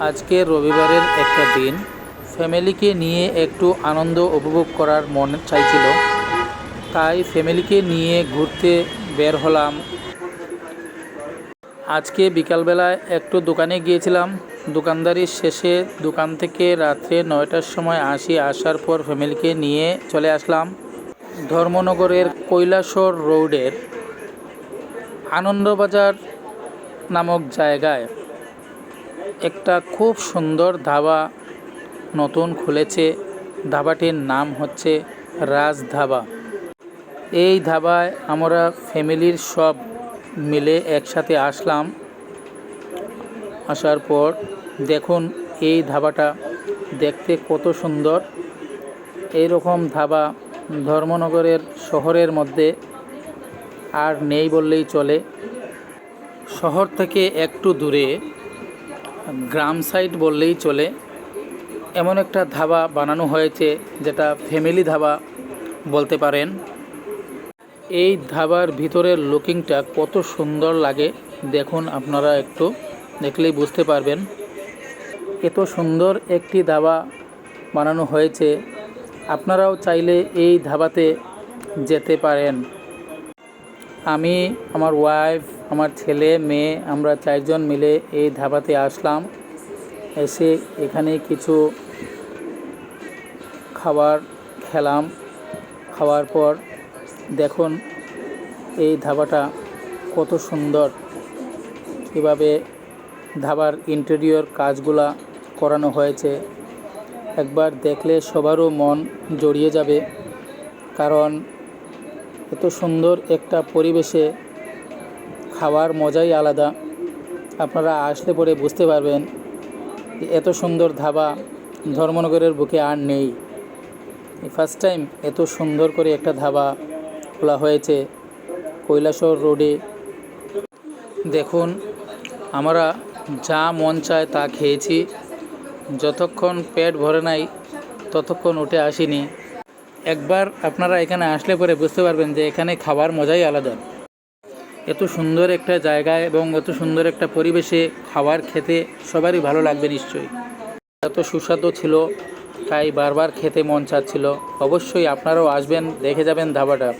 আজকে রবিবারের একটা দিন। ফ্যামিলিকে নিয়ে একটু আনন্দ উপভোগ করার মন চাইছিল। তাই ফ্যামিলিকে নিয়ে ঘুরতে বের হলাম। আজকে বিকালবেলায় একটু দোকানে গিয়েছিলাম। দোকানদারির শেষে দোকান থেকে রাত্রে নয়টার সময় আসি, আসার পর ফ্যামিলিকে নিয়ে চলে আসলাম। ধর্মনগরের কৈলাসর রোডের আনন্দবাজার নামক জায়গায়। একটা খুব সুন্দর ধাবা নতুন খুলেছে। ধাবাটির নাম হচ্ছে রাজ ধাবা। এই ধাবায় আমরা ফ্যামিলির সব মিলে একসাথে আসলাম। আসার পর দেখুন এই ধাবাটা দেখতে কত সুন্দর। এই রকম ধাবা ধর্মনগরের শহরের মধ্যে আর নেই বললেই চলে। শহর থেকে একটু দূরে গ্রাম সাইড বললেই চলে। এমন একটা ধাবা বানানো হয়েছে, যেটা ফ্যামিলি ধাবা বলতে পারেন। এই ধাবার ভিতরের লুকিংটা কত সুন্দর লাগে, দেখুন আপনারা একটু, দেখলেই বুঝতে পারবেন। এত সুন্দর একটি ধাবা বানানো হয়েছে, আপনারাও চাইলে এই ধাবাতে যেতে পারেন। আমি, আমার ওয়াইফ আমার ছেলে, মেয়ে, আমরা চারজন মিলে এই ধাবাতে আসলাম। এসে এখানে কিছু খাবার খেলাম। খাওয়ার পর দেখুন এই ধাবাটা কত সুন্দর। কীভাবে ধাবার ইন্টেরিয়র কাজগুলা করানো হয়েছে। একবার দেখলে সবারও মন জড়িয়ে যাবে। কারণ এত সুন্দর একটা পরিবেশে খাওয়ার মজাই আলাদা। আপনারা আসলে পরে বুঝতে পারবেন এত সুন্দর ধাবা ধর্মনগরের বুকে আর নেই। ফার্স্ট টাইম এত সুন্দর করে একটা ধাবা খোলা হয়েছে কৈলাসর রোডে। দেখুন, আমরা যা মন চায় তা খেয়েছি। যতক্ষণ পেট ভরে নাই, ততক্ষণ উঠে আসিনি। একবার আপনারা এখানে আসলে পরে বুঝতে পারবেন যে এখানে খাবার মজাই আলাদা। এত সুন্দর একটা জায়গায় এবং এত সুন্দর একটা পরিবেশে খাবার খেতে সবারই ভালো লাগবে নিশ্চয়ই। এত সুস্বাদু ছিল, তাই বারবার খেতে মন চাচ্ছিল। অবশ্যই আপনারাও আসবেন, দেখে যাবেন ধাবাটা।